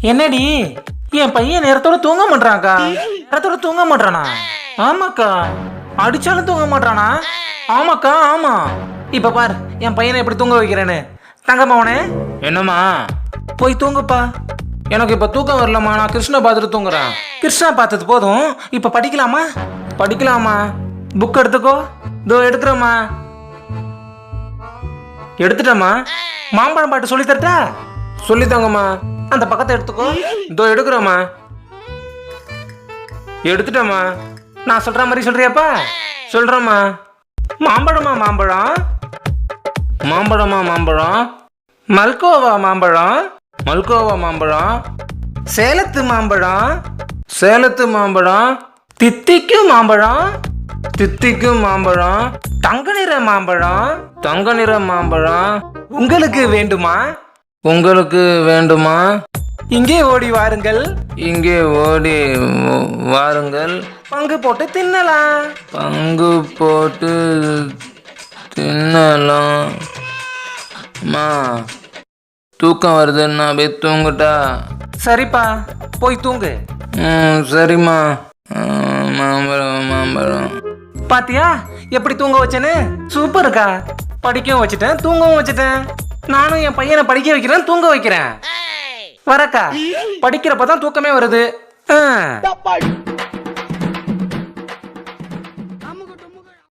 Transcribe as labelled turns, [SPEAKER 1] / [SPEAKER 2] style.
[SPEAKER 1] என்னடி? என் பையன் நேரத்தோட தூங்க மாட்டான்க்கா நேரத்தோட தூங்க மாட்டானா ஆமாக்கா. அடிச்சாலும் தூங்க மாட்டானா ஆமாக்கா ஆமா. இப்ப பாரு என் பையனை எப்படி தூங்க வைக்கிறேன்னு. தங்கம்மாவனே என்னம்மா? போய் தூங்குப்பா. எனக்கு இப்ப தூக்கம் வரலம்மா. நான் கிருஷ்ணா பார்த்துட்டு தூங்குறேன். கிருஷ்ணா பார்த்தது போதும். இப்ப படிக்கலாமா? படிக்கலாமா? புக் எடுத்துக்கோ. இதோ எடுக்கிறேம்மா. எடுத்துட்டேம்மா. மாம்பழம் பாட்டு சொல்லி தரட்டா? சொல்லித்தாங்கம்மா அந்த பக்கத்தை எடுத்துக்கோ. இதோ எடுக்கிறோம்மா. எடுத்துட்டேம்மா. நான் சொல்ற மாதிரி சொல்றியாப்பா? சொல்றேம்மா. மாம்பழமா மாம்பழம்? மாம்பழமா மாம்பழம்? மல்கோவா மாம்பழம்? மல்கோவா மாம்பழம்? சேலத்து மாம்பழம்? சேலத்து மாம்பழம்? தித்திக்கும் மாம்பழம்? தித்திக்கும் மாம்பழம்? தங்க நிற மாம்பழம்? தங்க நிற மாம்பழம்? உங்களுக்கு வேண்டுமா? உங்களுக்கு வேண்டுமா? இங்கே ஓடி வாருங்கள். இங்கே ஓடி வாருங்கள். பங்கு போட்டு தின்னலாம். பங்கு போட்டு தின்னலாம். அம்மா தூக்கம் வருதுன்னா போய் தூங்குட்டா? சரிப்பா போய் தூங்கு. ம் சரிம்மா. மாம்பழம் மாம்பழம். பாத்தியா எப்படி தூங்க வச்சேன்னு? சூப்பர்க்கா படிக்கவும் வச்சுட்டேன் தூங்கவும் வச்சுட்டேன். நானும் என் பையனை படிக்க வைக்கிறேன் தூங்க வைக்கிறேன். வரக்கா படிக்கிறப்ப தான் தூக்கமே வருது. ஆ.